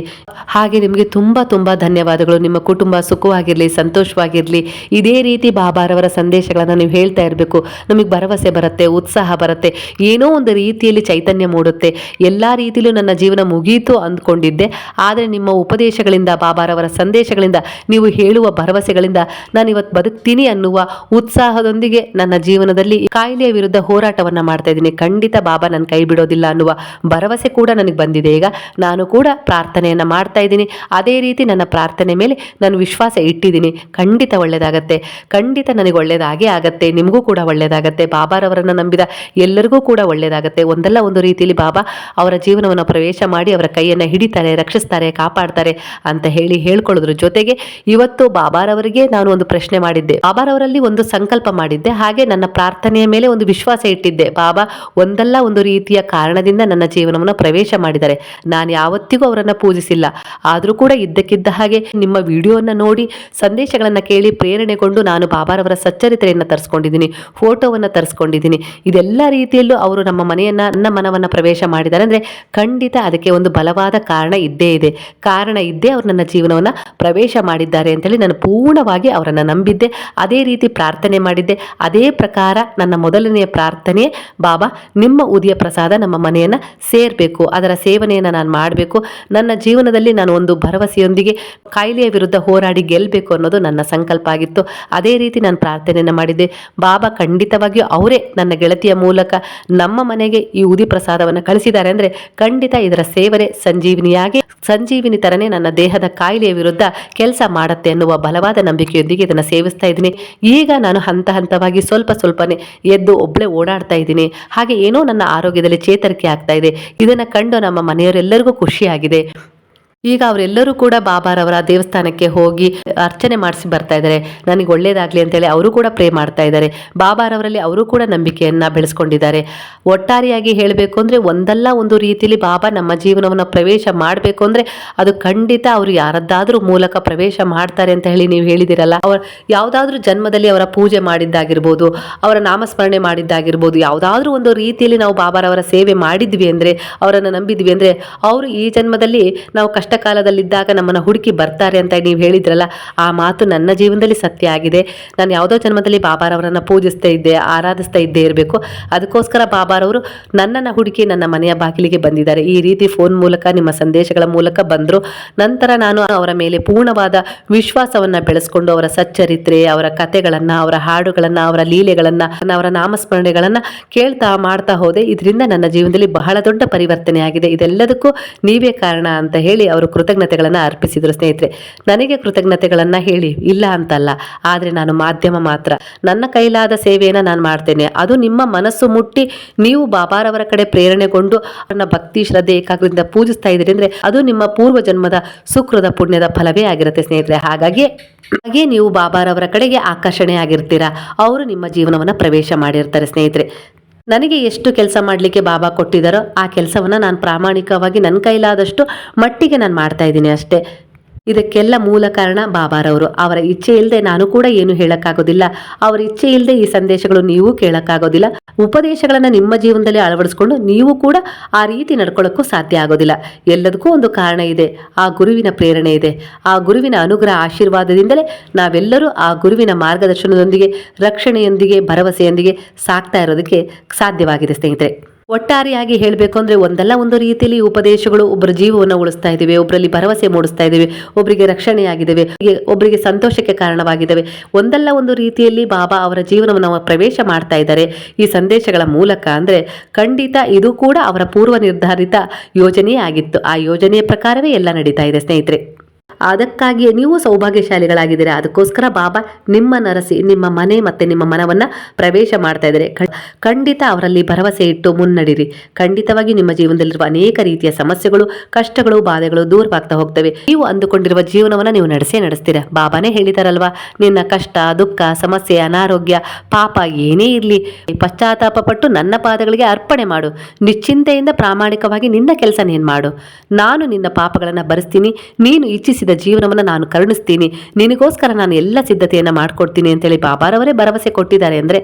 ಹಾಗೆ ನಿಮಗೆ ತುಂಬಾ ತುಂಬಾ ಧನ್ಯವಾದಗಳು. ನಿಮ್ಮ ಕುಟುಂಬ ಸುಖವಾಗಿರಲಿ, ಸಂತೋಷವಾಗಿರಲಿ. ಇದೇ ರೀತಿ ಬಾಬಾರವರ ಸಂದೇಶಗಳನ್ನು ನೀವು ಹೇಳ್ತಾ ಇರಬೇಕು. ನಮಗೆ ಭರವಸೆ ಬರುತ್ತೆ, ಉತ್ಸಾಹ ಬರುತ್ತೆ. ಏನೋ ಒಂದು ರೀತಿಯಲ್ಲಿ ಚೈತನ್ಯ ಮೂಡುತ್ತೆ. ಎಲ್ಲ ರೀತಿಯಲ್ಲೂ ನನ್ನ ಜೀವನ ಮುಗೀತು ಅಂದ್ಕೊಂಡಿದ್ದೆ. ಆದರೆ ನಿಮ್ಮ ಉಪದೇಶಗಳಿಂದ ಬಾಬಾರವರ ಸಂದೇಶಗಳಿಂದ, ನೀವು ಹೇಳುವ ಭರವಸೆಗಳಿಂದ ನಾನು ಇವತ್ತು ಬದುಕ್ತೀನಿ ಅನ್ನುವ ಉತ್ಸಾಹದೊಂದಿಗೆ ನನ್ನ ಜೀವನದಲ್ಲಿ ಕಾಯಿಲೆಯ ವಿರುದ್ಧ ಹೋರಾಟವನ್ನ ಮಾಡ್ತಾ ಇದ್ದೀನಿ. ಖಂಡಿತ ಬಾಬಾ ನನ್ನ ಕೈ ಬಿಡೋದಿಲ್ಲ ಅನ್ನುವ ಭರವಸೆ ಕೂಡ ನನಗೆ ಬಂದಿದೆ. ಈಗ ನಾನು ಕೂಡ ಪ್ರಾರ್ಥನೆಯನ್ನ ಮಾಡ್ತಾ ಇದ್ದೀನಿ. ಅದೇ ರೀತಿ ನನ್ನ ಪ್ರಾರ್ಥನೆ ಮೇಲೆ ನಾನು ವಿಶ್ವಾಸ ಇಟ್ಟಿದ್ದೀನಿ. ಖಂಡಿತ ಒಳ್ಳೆಯದಾಗತ್ತೆ ಖಂಡಿತ ನನಗೆ ಒಳ್ಳೆಯದಾಗೇ ಆಗತ್ತೆ. ನಿಮಗೂ ಕೂಡ ಒಳ್ಳೆಯದಾಗತ್ತೆ ಬಾಬಾರವರನ್ನು ನಂಬಿದ ಎಲ್ಲರಿಗೂ ಕೂಡ ಒಳ್ಳೆಯದಾಗತ್ತೆ ಒಂದಲ್ಲ ಒಂದು ರೀತಿಯಲ್ಲಿ ಬಾಬಾ ಅವರ ಜೀವನವನ್ನು ಪ್ರವೇಶ ಮಾಡಿ ಅವರ ಕೈಯನ್ನು ಹಿಡಿತಾರೆ, ರಕ್ಷಿಸ್ತಾರೆ, ಕಾಪಾಡ್ತಾರೆ ಅಂತ ಹೇಳಿ ಹೇಳ್ಕೊಳ್ಳೋದ್ರ ಜೊತೆಗೆ ಇವತ್ತು ಬಾಬಾರವರಿಗೆ ನಾನು ಒಂದು ಪ್ರಶ್ನೆ ಮಾಡಿದ್ದೆ. ಬಾಬಾರವರಲ್ಲಿ ಒಂದು ಸಂಕಲ್ಪ ಮಾಡಿದ್ದೆ. ಹಾಗೆ ನನ್ನ ಪ್ರಾರ್ಥನೆಯ ಮೇಲೆ ಒಂದು ವಿಶ್ವಾಸ ಇಟ್ಟಿದ್ದೆ. ಬಾಬಾ ಒಂದಲ್ಲ ಒಂದು ರೀತಿಯ ಕಾರಣದಿಂದ ನನ್ನ ಜೀವನವನ್ನು ಪ್ರವೇಶ ಮಾಡಿದ್ದಾರೆ. ನಾನು ಯಾವತ್ತಿಗೂ ಅವರನ್ನು ಪೂಜಿಸಿಲ್ಲ. ಆದರೂ ಕೂಡ ಇದ್ದಕ್ಕಿದ್ದ ಹಾಗೆ ನಿಮ್ಮ ವಿಡಿಯೋನ ನೋಡಿ, ಸಂದೇಶಗಳನ್ನು ಕೇಳಿ ಪ್ರೇರಣೆಗೊಂಡು ನಾನು ಬಾಬಾರವರ ಸಚ್ಚರಿತ್ರೆಯನ್ನು ತರಿಸ್ಕೊಂಡಿದ್ದೀನಿ, ಫೋಟೋವನ್ನು ತರಿಸ್ಕೊಂಡಿದ್ದೀನಿ. ಇದೆಲ್ಲ ರೀತಿಯಲ್ಲೂ ಅವರು ನಮ್ಮ ಮನೆಯನ್ನ, ನನ್ನ ಮನವನ್ನ ಪ್ರವೇಶ ಮಾಡಿದ್ದಾರೆ. ಅಂದ್ರೆ ಖಂಡಿತ ಅದಕ್ಕೆ ಒಂದು ಬಲವಾದ ಕಾರಣ ಇದ್ದೇ ಇದೆ. ಕಾರಣ ಇದ್ದೇ ಅವರು ನನ್ನ ಜೀವನವನ್ನ ಪ್ರವೇಶ ಮಾಡಿದ್ದಾರೆ ಅಂತೇಳಿ ನಾನು ಪೂರ್ಣವಾಗಿ ಅವರನ್ನು ನಂಬಿದ್ದೆ. ಅದೇ ರೀತಿ ಪ್ರಾರ್ಥನೆ ಮಾಡಿದ್ದೆ. ಅದೇ ಪ್ರಕಾರ ನನ್ನ ಮೊದಲನೆಯ ಪ್ರಾರ್ಥನೆ ಬಾಬಾ, ನಿಮ್ಮ ಉದಿಯ ಪ್ರಸಾದ ನಮ್ಮ ಮನೆಯನ್ನ ಸೇರ್ಬೇಕು. ಅದರ ಸೇವನೆಯನ್ನು ನಾನು ಮಾಡಬೇಕು. ನನ್ನ ಜೀವನದಲ್ಲಿ ನಾನು ಒಂದು ಭರವಸೆಯೊಂದಿಗೆ ಕಾಯಿಲೆಯ ವಿರುದ್ಧ ಹೋರಾಡಿ ಗೆಲ್ಲಬೇಕು ಅನ್ನೋದು ನನ್ನ ಸಂಕಲ್ಪ ಆಗಿತ್ತು. ಅದೇ ರೀತಿ ನಾನು ಪ್ರಾರ್ಥನೆಯನ್ನು ಮಾಡಿದ್ದೆ. ಬಾಬಾ ಖಂಡಿತವಾಗಿಯೂ ಅವರೇ ನನ್ನ ಗೆಳತಿಯ ಮೂಲಕ ನಮ್ಮ ಮನೆಗೆ ಈ ಉದಿ ಪ್ರಸಾದವನ್ನು ಕಳಿಸಿದ್ದಾರೆ ಅಂದರೆ ಖಂಡಿತ ಇದರ ಸೇವನೆ ಸಂಜೀವಿನಿಯಾಗಿ, ಸಂಜೀವಿನಿ ತರನೇ ನನ್ನ ದೇಹದ ಕಾಯಿಲೆಯ ವಿರುದ್ಧ ಕೆಲಸ ಮಾಡುತ್ತೆ ಅನ್ನುವ ಬಲವಾದ ನಂಬಿಕೆಯೊಂದಿಗೆ ಇದನ್ನು ಸೇವಿಸ್ತಾ ಇದ್ದೀನಿ. ಈಗ ನಾನು ಹಂತ ಹಂತವಾಗಿ ಸ್ವಲ್ಪ ಸ್ವಲ್ಪನೇ ಎದ್ದು ಒಬ್ಬಳೇ ಓಡಾಡ್ತಾ ಇದ್ದೀನಿ. ಹಾಗೆ ಏನೋ ನನ್ನ ಆರೋಗ್ಯದಲ್ಲಿ ಚೇತರಿಕೆ ಆಗ್ತಾ ಇದೆ. ಇದನ್ನು ಕಂಡು ನಮ್ಮ ಮನೆಯವರೆಲ್ಲರಿಗೂ ಖುಷಿಯಾಗಿದೆ. ಈಗ ಅವರೆಲ್ಲರೂ ಕೂಡ ಬಾಬಾರವರ ದೇವಸ್ಥಾನಕ್ಕೆ ಹೋಗಿ ಅರ್ಚನೆ ಮಾಡಿಸಿ ಬರ್ತಾ ಇದ್ದಾರೆ. ನನಗೆ ಒಳ್ಳೇದಾಗಲಿ ಅಂತೇಳಿ ಅವರು ಕೂಡ ಪ್ರೇ ಮಾಡ್ತಾ ಇದ್ದಾರೆ. ಬಾಬಾರವರಲ್ಲಿ ಅವರು ಕೂಡ ನಂಬಿಕೆಯನ್ನು ಬೆಳೆಸ್ಕೊಂಡಿದ್ದಾರೆ. ಒಟ್ಟಾರೆಯಾಗಿ ಹೇಳಬೇಕು ಅಂದರೆ ಒಂದಲ್ಲ ಒಂದು ರೀತಿಯಲ್ಲಿ ಬಾಬಾ ನಮ್ಮ ಜೀವನವನ್ನು ಪ್ರವೇಶ ಮಾಡಬೇಕು ಅಂದರೆ ಅದು ಖಂಡಿತ ಅವರು ಯಾರದ್ದಾದರೂ ಮೂಲಕ ಪ್ರವೇಶ ಮಾಡ್ತಾರೆ ಅಂತ ಹೇಳಿ ನೀವು ಹೇಳಿದಿರಲ್ಲ. ಅವರ ಯಾವುದಾದ್ರೂ ಜನ್ಮದಲ್ಲಿ ಅವರ ಪೂಜೆ ಮಾಡಿದ್ದಾಗಿರ್ಬೋದು, ಅವರ ನಾಮಸ್ಮರಣೆ ಮಾಡಿದ್ದಾಗಿರ್ಬೋದು, ಯಾವುದಾದ್ರೂ ಒಂದು ರೀತಿಯಲ್ಲಿ ನಾವು ಬಾಬಾರವರ ಸೇವೆ ಮಾಡಿದ್ವಿ ಅಂದರೆ, ಅವರನ್ನು ನಂಬಿದ್ವಿ ಅಂದರೆ, ಅವರು ಈ ಜನ್ಮದಲ್ಲಿ ನಾವು ಕಷ್ಟ ಕಾಲದಲ್ಲಿದ್ದಾಗ ನಮ್ಮನ್ನು ಹುಡುಕಿ ಬರ್ತಾರೆ ಅಂತ ನೀವು ಹೇಳಿದ್ರಲ್ಲ, ಆ ಮಾತು ನನ್ನ ಜೀವನದಲ್ಲಿ ಸತ್ಯ ಆಗಿದೆ. ನಾನು ಯಾವುದೋ ಜನ್ಮದಲ್ಲಿ ಬಾಬಾರವರನ್ನು ಪೂಜಿಸ್ತಾ ಇದ್ದೆ, ಆರಾಧಿಸ್ತಾ ಇದ್ದೇ ಇರಬೇಕು. ಅದಕ್ಕೋಸ್ಕರ ಬಾಬಾರವರು ನನ್ನನ್ನು ಹುಡುಕಿ ನನ್ನ ಮನೆಯ ಬಾಗಿಲಿಗೆ ಬಂದಿದ್ದಾರೆ. ಈ ರೀತಿ ಫೋನ್ ಮೂಲಕ, ನಿಮ್ಮ ಸಂದೇಶಗಳ ಮೂಲಕ ಬಂದರು. ನಂತರ ನಾನು ಅವರ ಮೇಲೆ ಪೂರ್ಣವಾದ ವಿಶ್ವಾಸವನ್ನು ಬೆಳೆಸ್ಕೊಂಡು, ಅವರ ಸಚ್ಚರಿತ್ರೆ, ಅವರ ಕಥೆಗಳನ್ನು, ಅವರ ಹಾಡುಗಳನ್ನು, ಅವರ ಲೀಲೆಗಳನ್ನು, ಅವರ ನಾಮಸ್ಮರಣೆಗಳನ್ನು ಕೇಳ್ತಾ ಮಾಡ್ತಾ ಹೋದೆ. ಇದರಿಂದ ನನ್ನ ಜೀವನದಲ್ಲಿ ಬಹಳ ದೊಡ್ಡ ಪರಿವರ್ತನೆ ಆಗಿದೆ. ಇದೆಲ್ಲದಕ್ಕೂ ನೀವೇ ಕಾರಣ ಅಂತ ಹೇಳಿ ಅವರು ಕೃತಜ್ಞತೆಗಳನ್ನು ಅರ್ಪಿಸಿದರು, ಸ್ನೇಹಿತರೆ. ನನಗೆ ಕೃತಜ್ಞತೆಗಳನ್ನು ಹೇಳಿ, ಇಲ್ಲ ಅಂತಲ್ಲ. ಆದರೆ ನಾನು ಮಾಧ್ಯಮ ಮಾತ್ರ. ನನ್ನ ಕೈಲಾದ ಸೇವೆಯನ್ನು ನಾನು ಮಾಡ್ತೇನೆ. ಅದು ನಿಮ್ಮ ಮನಸ್ಸು ಮುಟ್ಟಿ ನೀವು ಬಾಬಾರವರ ಕಡೆ ಪ್ರೇರಣೆಗೊಂಡು ಅವರನ್ನ ಭಕ್ತಿ, ಶ್ರದ್ಧೆ ಏಕಾಗ್ರದಿಂದ ಪೂಜಿಸ್ತಾ ಇದ್ದೀರಿ ಅಂದರೆ ಅದು ನಿಮ್ಮ ಪೂರ್ವ ಜನ್ಮದ ಸುಕೃದ ಪುಣ್ಯದ ಫಲವೇ ಆಗಿರುತ್ತೆ, ಸ್ನೇಹಿತರೆ. ಹಾಗಾಗಿ, ಹಾಗೆ ನೀವು ಬಾಬಾರವರ ಕಡೆಗೆ ಆಕರ್ಷಣೆ ಆಗಿರ್ತೀರಾ ಅವರು ನಿಮ್ಮ ಜೀವನವನ್ನು ಪ್ರವೇಶ ಮಾಡಿರ್ತಾರೆ, ಸ್ನೇಹಿತರೆ. ನನಗೆ ಎಷ್ಟು ಕೆಲಸ ಮಾಡಲಿಕ್ಕೆ ಬಾಬಾ ಕೊಟ್ಟಿದ್ದಾರೋ ಆ ಕೆಲಸವನ್ನು ನಾನು ಪ್ರಾಮಾಣಿಕವಾಗಿ ನನ್ನ ಕೈಲಾದಷ್ಟು ಮಟ್ಟಿಗೆ ನಾನು ಮಾಡ್ತಾ ಇದ್ದೀನಿ ಅಷ್ಟೇ. ಇದಕ್ಕೆಲ್ಲ ಮೂಲ ಕಾರಣ ಬಾಬಾರವರು. ಅವರ ಇಚ್ಛೆ ಇಲ್ಲದೆ ನಾನು ಕೂಡ ಏನು ಹೇಳಕ್ಕಾಗೋದಿಲ್ಲ. ಅವರ ಇಚ್ಛೆ ಇಲ್ಲದೆ ಈ ಸಂದೇಶಗಳು ನೀವು ಕೇಳಕ್ಕಾಗೋದಿಲ್ಲ. ಉಪದೇಶಗಳನ್ನು ನಿಮ್ಮ ಜೀವನದಲ್ಲಿ ಅಳವಡಿಸಿಕೊಂಡು ನೀವು ಕೂಡ ಆ ರೀತಿ ನಡ್ಕೊಳ್ಳೋಕ್ಕೂ ಸಾಧ್ಯ ಆಗೋದಿಲ್ಲ. ಎಲ್ಲದಕ್ಕೂ ಒಂದು ಕಾರಣ ಇದೆ. ಆ ಗುರುವಿನ ಪ್ರೇರಣೆ ಇದೆ. ಆ ಗುರುವಿನ ಅನುಗ್ರಹ ಆಶೀರ್ವಾದದಿಂದಲೇ ನಾವೆಲ್ಲರೂ ಆ ಗುರುವಿನ ಮಾರ್ಗದರ್ಶನದೊಂದಿಗೆ, ರಕ್ಷಣೆಯೊಂದಿಗೆ, ಭರವಸೆಯೊಂದಿಗೆ ಸಾಕ್ತಾ ಇರೋದಕ್ಕೆ ಸಾಧ್ಯವಾಗಿದೆ ಸ್ನೇಹಿತರೆ. ಒಟ್ಟಾರೆಯಾಗಿ ಹೇಳಬೇಕು ಅಂದರೆ ಒಂದಲ್ಲ ಒಂದು ರೀತಿಯಲ್ಲಿ ಉಪದೇಶಗಳು ಒಬ್ಬರ ಜೀವವನ್ನು ಉಳಿಸ್ತಾ ಇದ್ದೇವೆ ಒಬ್ಬರಲ್ಲಿ ಭರವಸೆ ಮೂಡಿಸ್ತಾ ಇದ್ದೇವೆ ಒಬ್ಬರಿಗೆ ರಕ್ಷಣೆಯಾಗಿದ್ದೇವೆ ಒಬ್ಬರಿಗೆ ಸಂತೋಷಕ್ಕೆ ಕಾರಣವಾಗಿದ್ದಾವೆ. ಒಂದಲ್ಲ ಒಂದು ರೀತಿಯಲ್ಲಿ ಬಾಬಾ ಅವರ ಜೀವನವನ್ನು ಪ್ರವೇಶ ಮಾಡ್ತಾ ಇದ್ದಾರೆ. ಈ ಸಂದೇಶಗಳ ಮೂಲಕ ಅಂದರೆ ಖಂಡಿತ ಇದು ಕೂಡ ಅವರ ಪೂರ್ವ ನಿರ್ಧಾರಿತ ಯೋಜನೆಯೇ ಆಗಿತ್ತು ಆ ಯೋಜನೆಯ ಪ್ರಕಾರವೇ ಎಲ್ಲ ನಡೀತಾ ಇದೆ ಸ್ನೇಹಿತರೆ. ಅದಕ್ಕಾಗಿಯೇ ನೀವು ಸೌಭಾಗ್ಯಶಾಲಿಗಳಾಗಿದ್ದೀರಾ? ಅದಕ್ಕೋಸ್ಕರ ಬಾಬಾ ನಿಮ್ಮ ನರಸಿ, ನಿಮ್ಮ ಮನೆ ಮತ್ತು ನಿಮ್ಮ ಮನವನ್ನು ಪ್ರವೇಶ ಮಾಡ್ತಾ ಇದ್ದಾರೆ. ಖಂಡಿತ ಅವರಲ್ಲಿ ಭರವಸೆ ಇಟ್ಟು ಮುನ್ನಡಿರಿ ಖಂಡಿತವಾಗಿ ನಿಮ್ಮ ಜೀವನದಲ್ಲಿರುವ ಅನೇಕ ರೀತಿಯ ಸಮಸ್ಯೆಗಳು, ಕಷ್ಟಗಳು, ಬಾಧೆಗಳು ದೂರವಾಗ್ತಾ ಹೋಗ್ತವೆ. ನೀವು ಅಂದುಕೊಂಡಿರುವ ಜೀವನವನ್ನು ನೀವು ನಡೆಸೇ ನಡೆಸ್ತೀರಾ? ಬಾಬಾನೇ ಹೇಳಿದಾರಲ್ವಾ, ನಿನ್ನ ಕಷ್ಟ, ದುಃಖ, ಸಮಸ್ಯೆ, ಅನಾರೋಗ್ಯ, ಪಾಪ ಏನೇ ಇರಲಿ, ಪಶ್ಚಾತ್ತಾಪ ಪಟ್ಟು ನನ್ನ ಪಾದಗಳಿಗೆ ಅರ್ಪಣೆ ಮಾಡು. ನಿಶ್ಚಿಂತೆಯಿಂದ ಪ್ರಾಮಾಣಿಕವಾಗಿ ನಿನ್ನ ಕೆಲಸ ನೀನು ಮಾಡು? ನಾನು ನಿನ್ನ ಪಾಪಗಳನ್ನು ಭರಿಸ್ತೀನಿ ನೀನು ಇಚ್ಛಿಸಿದ ಜೀವನವನ್ನು ನಾನು ಕರುಣಿಸ್ತೀನಿ. ನಿನಗೋಸ್ಕರ ನಾನು ಎಲ್ಲ ಸಿದ್ಧತೆಯನ್ನು ಮಾಡ್ಕೊಡ್ತೀನಿ ಅಂತೇಳಿ ಬಾಬಾರವರೇ ಭರವಸೆ ಕೊಟ್ಟಿದ್ದಾರೆ ಅಂದರೆ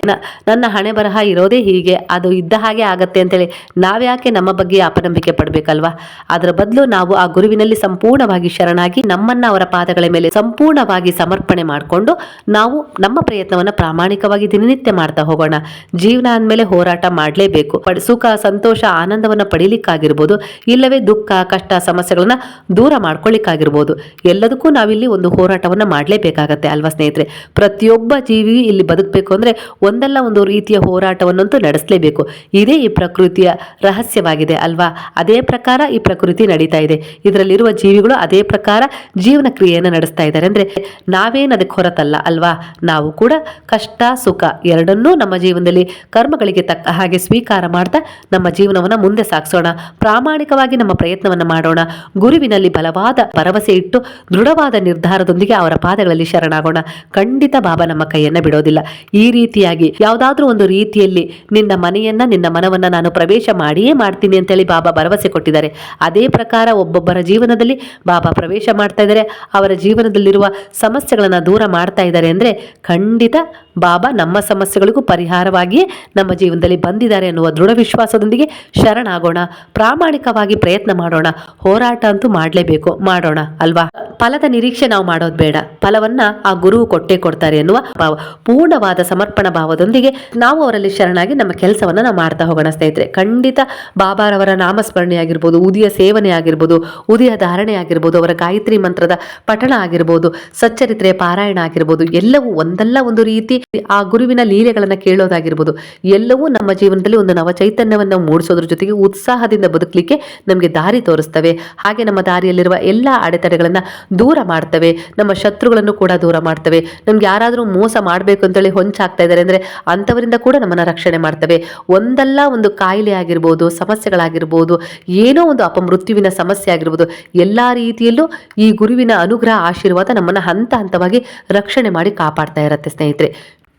ನನ್ನ ಹಣೆ ಬರಹ ಇರೋದೇ ಹೀಗೆ, ಅದು ಇದ್ದ ಹಾಗೆ ಆಗತ್ತೆ ಅಂತೇಳಿ ನಾವ್ಯಾಕೆ ನಮ್ಮ ಬಗ್ಗೆ ಅಪನಂಬಿಕೆ ಪಡಬೇಕಲ್ವಾ? ಅದರ ಬದಲು ನಾವು ಆ ಗುರುವಿನಲ್ಲಿ ಸಂಪೂರ್ಣವಾಗಿ ಶರಣಾಗಿ ನಮ್ಮನ್ನ ಅವರ ಪಾದಗಳ ಮೇಲೆ ಸಂಪೂರ್ಣವಾಗಿ ಸಮರ್ಪಣೆ ಮಾಡಿಕೊಂಡು ನಾವು ನಮ್ಮ ಪ್ರಯತ್ನವನ್ನು ಪ್ರಾಮಾಣಿಕವಾಗಿ ದಿನನಿತ್ಯ ಮಾಡ್ತಾ ಹೋಗೋಣ. ಜೀವನ ಅಂದಮೇಲೆ ಹೋರಾಟ ಮಾಡಲೇಬೇಕು. ಸುಖ, ಸಂತೋಷ, ಆನಂದವನ್ನು ಪಡೀಲಿಕ್ಕಾಗಿರ್ಬೋದು, ಇಲ್ಲವೇ ದುಃಖ, ಕಷ್ಟ, ಸಮಸ್ಯೆಗಳನ್ನ ದೂರ ಮಾಡ್ಕೊಳ್ಳಿಕ್ಕಾಗಿರ್ಬೋದು ಎಲ್ಲದಕ್ಕೂ ನಾವಿಲ್ಲಿ ಒಂದು ಹೋರಾಟವನ್ನು ಮಾಡಲೇಬೇಕಾಗತ್ತೆ ಅಲ್ವಾ ಸ್ನೇಹಿತರೆ? ಪ್ರತಿಯೊಬ್ಬ ಜೀವಿ ಇಲ್ಲಿ ಬದುಕಬೇಕು ಅಂದರೆ ಒಂದಲ್ಲ ಒಂದು ರೀತಿಯ ಹೋರಾಟವನ್ನಂತೂ ನಡೆಸಲೇಬೇಕು. ಇದೇ ಈ ಪ್ರಕೃತಿಯ ರಹಸ್ಯವಾಗಿದೆ ಅಲ್ವಾ? ಅದೇ ಪ್ರಕಾರ ಈ ಪ್ರಕೃತಿ ನಡೀತಾ ಇದೆ. ಇದರಲ್ಲಿರುವ ಜೀವಿಗಳು ಅದೇ ಪ್ರಕಾರ ಜೀವನ ಕ್ರಿಯೆಯನ್ನು ನಡೆಸ್ತಾ ಇದ್ದಾರೆ. ಅಂದರೆ ನಾವೇನು ಅದಕ್ಕೆ ಹೊರತಲ್ಲ ಅಲ್ವಾ? ನಾವು ಕೂಡ ಕಷ್ಟ, ಸುಖ ಎರಡನ್ನೂ ನಮ್ಮ ಜೀವನದಲ್ಲಿ ಕರ್ಮಗಳಿಗೆ ತಕ್ಕ ಹಾಗೆ ಸ್ವೀಕಾರ ಮಾಡ್ತಾ ನಮ್ಮ ಜೀವನವನ್ನು ಮುಂದೆ ಸಾಗಿಸೋಣ. ಪ್ರಾಮಾಣಿಕವಾಗಿ ನಮ್ಮ ಪ್ರಯತ್ನವನ್ನು ಮಾಡೋಣ. ಗುರುವಿನಲ್ಲಿ ಬಲವಾದ ಭರವಸೆ ಇಟ್ಟು ದೃಢವಾದ ನಿರ್ಧಾರದೊಂದಿಗೆ ಅವರ ಪಾದಗಳಲ್ಲಿ ಶರಣಾಗೋಣ. ಖಂಡಿತ ಬಾಬಾ ನಮ್ಮ ಕೈಯನ್ನು ಬಿಡೋದಿಲ್ಲ. ಈ ರೀತಿಯಾಗಿ ಯಾವುದಾದ್ರೂ ಒಂದು ರೀತಿಯಲ್ಲಿ ನಿನ್ನ ಮನೆಯನ್ನ, ನಿನ್ನ ಮನವನ್ನ ನಾನು ಪ್ರವೇಶ ಮಾಡಿಯೇ ಮಾಡ್ತೀನಿ ಅಂತೇಳಿ ಬಾಬಾ ಭರವಸೆ ಕೊಟ್ಟಿದ್ದಾರೆ. ಅದೇ ಪ್ರಕಾರ ಒಬ್ಬೊಬ್ಬರ ಜೀವನದಲ್ಲಿ ಬಾಬಾ ಪ್ರವೇಶ ಮಾಡ್ತಾ ಇದ್ದಾರೆ. ಅವರ ಜೀವನದಲ್ಲಿರುವ ಸಮಸ್ಯೆಗಳನ್ನು ದೂರ ಮಾಡ್ತಾ ಇದ್ದಾರೆ ಅಂದರೆ ಖಂಡಿತ ಬಾಬಾ ನಮ್ಮ ಸಮಸ್ಯೆಗಳಿಗೂ ಪರಿಹಾರವಾಗಿಯೇ ನಮ್ಮ ಜೀವನದಲ್ಲಿ ಬಂದಿದ್ದಾರೆ ಅನ್ನುವ ದೃಢ ವಿಶ್ವಾಸದೊಂದಿಗೆ ಶರಣಾಗೋಣ. ಪ್ರಾಮಾಣಿಕವಾಗಿ ಪ್ರಯತ್ನ ಮಾಡೋಣ. ಹೋರಾಟ ಅಂತೂ ಮಾಡಲೇಬೇಕು. ಮಾಡೋಣ, ಅಲ್ವಾ? ಫಲದ ನಿರೀಕ್ಷೆ ನಾವು ಮಾಡೋದು ಬೇಡ. ಫಲವನ್ನ ಆ ಗುರು ಕೊಟ್ಟೇ ಕೊಡ್ತಾರೆ ಎನ್ನುವ ಭಾವ, ಪೂರ್ಣವಾದ ಸಮರ್ಪಣಾ ಭಾವದೊಂದಿಗೆ ನಾವು ಅವರಲ್ಲಿ ಶರಣಾಗಿ ನಮ್ಮ ಕೆಲಸವನ್ನ ನಾವು ಮಾಡ್ತಾ ಹೋಗೋಣ ಸ್ನೇಹಿತರೆ. ಖಂಡಿತ ಬಾಬಾರವರ ನಾಮಸ್ಮರಣೆ ಆಗಿರ್ಬೋದು, ಉದಿಯ ಸೇವನೆ ಆಗಿರ್ಬೋದು, ಉದಿಯ ಧಾರಣೆ ಆಗಿರ್ಬೋದು, ಅವರ ಗಾಯತ್ರಿ ಮಂತ್ರದ ಪಠಣ ಆಗಿರ್ಬೋದು ಸಚ್ಚರಿತ್ರೆ ಪಾರಾಯಣ ಆಗಿರ್ಬೋದು, ಎಲ್ಲವೂ ಒಂದಲ್ಲ ಒಂದು ರೀತಿ ಆ ಗುರುವಿನ ಲೀಲೆಗಳನ್ನು ಕೇಳೋದಾಗಿರ್ಬೋದು, ಎಲ್ಲವೂ ನಮ್ಮ ಜೀವನದಲ್ಲಿ ಒಂದು ನವ ಚೈತನ್ಯವನ್ನು ಮೂಡಿಸೋದ್ರ ಜೊತೆಗೆ ಉತ್ಸಾಹದಿಂದ ಬದುಕಲಿಕ್ಕೆ ನಮಗೆ ದಾರಿ ತೋರಿಸ್ತವೆ. ಹಾಗೆ ನಮ್ಮ ದಾರಿಯಲ್ಲಿರುವ ಎಲ್ಲ ಅಡೆತಡೆಗಳನ್ನು ದೂರ ಮಾಡ್ತವೆ. ನಮ್ಮ ಶತ್ರುಗಳನ್ನು ಕೂಡ ದೂರ ಮಾಡ್ತವೆ. ನಮ್ಗೆ ಯಾರಾದರೂ ಮೋಸ ಮಾಡಬೇಕು ಅಂತೇಳಿ ಹೊಂಚಾಗ್ತಾ ಇದ್ದಾರೆ ಅಂದರೆ ಅಂಥವರಿಂದ ಕೂಡ ನಮ್ಮನ್ನು ರಕ್ಷಣೆ ಮಾಡ್ತವೆ. ಒಂದಲ್ಲ ಒಂದು ಕಾಯಿಲೆ ಆಗಿರ್ಬೋದು, ಸಮಸ್ಯೆಗಳಾಗಿರ್ಬೋದು, ಏನೋ ಒಂದು ಅಪಮೃತ್ಯುವಿನ ಸಮಸ್ಯೆ ಆಗಿರ್ಬೋದು, ಎಲ್ಲ ರೀತಿಯಲ್ಲೂ ಈ ಗುರುವಿನ ಅನುಗ್ರಹ, ಆಶೀರ್ವಾದ ನಮ್ಮನ್ನು ಹಂತ ಹಂತವಾಗಿ ರಕ್ಷಣೆ ಮಾಡಿ ಕಾಪಾಡ್ತಾ ಇರುತ್ತೆ ಸ್ನೇಹಿತರೆ.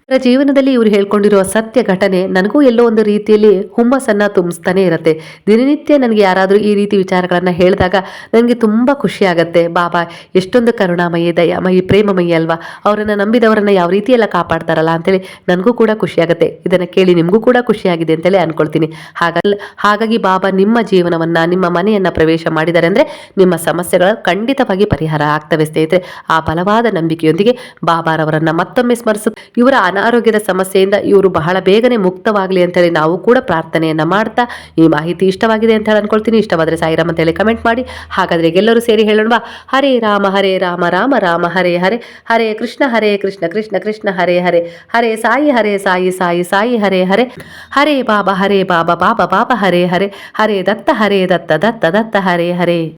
ಇವರ ಜೀವನದಲ್ಲಿ ಇವರು ಹೇಳ್ಕೊಂಡಿರುವ ಸತ್ಯ ಘಟನೆ ನನಗೂ ಎಲ್ಲೋ ಒಂದು ರೀತಿಯಲ್ಲಿ ಹುಮ್ಮಸ್ಸನ್ನು ತುಂಬಿಸ್ತಾನೆ ಇರುತ್ತೆ. ದಿನನಿತ್ಯ ನನಗೆ ಯಾರಾದರೂ ಈ ರೀತಿ ವಿಚಾರಗಳನ್ನು ಹೇಳಿದಾಗ ನನಗೆ ತುಂಬ ಖುಷಿ ಆಗುತ್ತೆ. ಬಾಬಾ, ಎಷ್ಟೊಂದು ಕರುಣಾಮಯಿ, ದಯಾಮಯಿ, ಪ್ರೇಮಮಯಿ ಅಲ್ವಾ? ಅವರನ್ನು ನಂಬಿದವರನ್ನ ಯಾವ ರೀತಿ ಎಲ್ಲ ಕಾಪಾಡ್ತಾರಲ್ಲ ಅಂತೇಳಿ ನನಗೂ ಕೂಡ ಖುಷಿ ಆಗುತ್ತೆ. ಇದನ್ನು ಕೇಳಿ ನಿಮಗೂ ಕೂಡ ಖುಷಿಯಾಗಿದೆ ಅಂತೇಳಿ ಅನ್ಕೊಳ್ತೀನಿ. ಹಾಗಲ್ಲ, ಹಾಗಾಗಿ ಬಾಬಾ ನಿಮ್ಮ ಜೀವನವನ್ನ, ನಿಮ್ಮ ಮನೆಯನ್ನ ಪ್ರವೇಶ ಮಾಡಿದ್ದಾರೆ ಅಂದ್ರೆ ನಿಮ್ಮ ಸಮಸ್ಯೆಗಳು ಖಂಡಿತವಾಗಿ ಪರಿಹಾರ ಆಗ್ತವೆ ಸ್ನೇಹಿತರೆ. ಆ ಬಲವಾದ ನಂಬಿಕೆಯೊಂದಿಗೆ ಬಾಬಾರವರನ್ನ ಮತ್ತೊಮ್ಮೆ ಸ್ಮರಿಸು ಇವರ ಅನಾರೋಗ್ಯದ ಸಮಸ್ಯೆಯಿಂದ ಇವರು ಬಹಳ ಬೇಗನೆ ಮುಕ್ತವಾಗಲಿ ಅಂತೇಳಿ ನಾವು ಕೂಡ ಪ್ರಾರ್ಥನೆಯನ್ನು ಮಾಡ್ತಾ ಈ ಮಾಹಿತಿ ಇಷ್ಟವಾಗಿದೆ ಅಂತ ಹೇಳಿ ಅನ್ಕೊಳ್ತೀನಿ. ಇಷ್ಟವಾದರೆ ಸಾಯಿರಾಮ್ ಅಂತೇಳಿ ಕಮೆಂಟ್ ಮಾಡಿ. ಹಾಗಾದರೆ ಎಲ್ಲರೂ ಸೇರಿ ಹೇಳೋಣ ಹರೇ ರಾಮ ಹರೇ ರಾಮ ರಾಮ ರಾಮ, ಹರೇ ಹರೇ. ಹರೇ ಕೃಷ್ಣ ಹರೇ ಕೃಷ್ಣ ಕೃಷ್ಣ ಕೃಷ್ಣ, ಹರೇ ಹರೇ. ಹರೇ ಸಾಯಿ ಹರೇ ಸಾಯಿ ಸಾಯಿ ಸಾಯಿ, ಹರೇ ಹರೇ. ಹರೇ ಬಾಬಾ ಹರೇ ಬಾಬಾ ಬಾಬಾ ಬಾಬಾ, ಹರೇ ಹರೇ. ಹರೇ ದತ್ತ ಹರೇ ದತ್ತ ದತ್ತ ದತ್ತ, ಹರೇ ಹರೇ.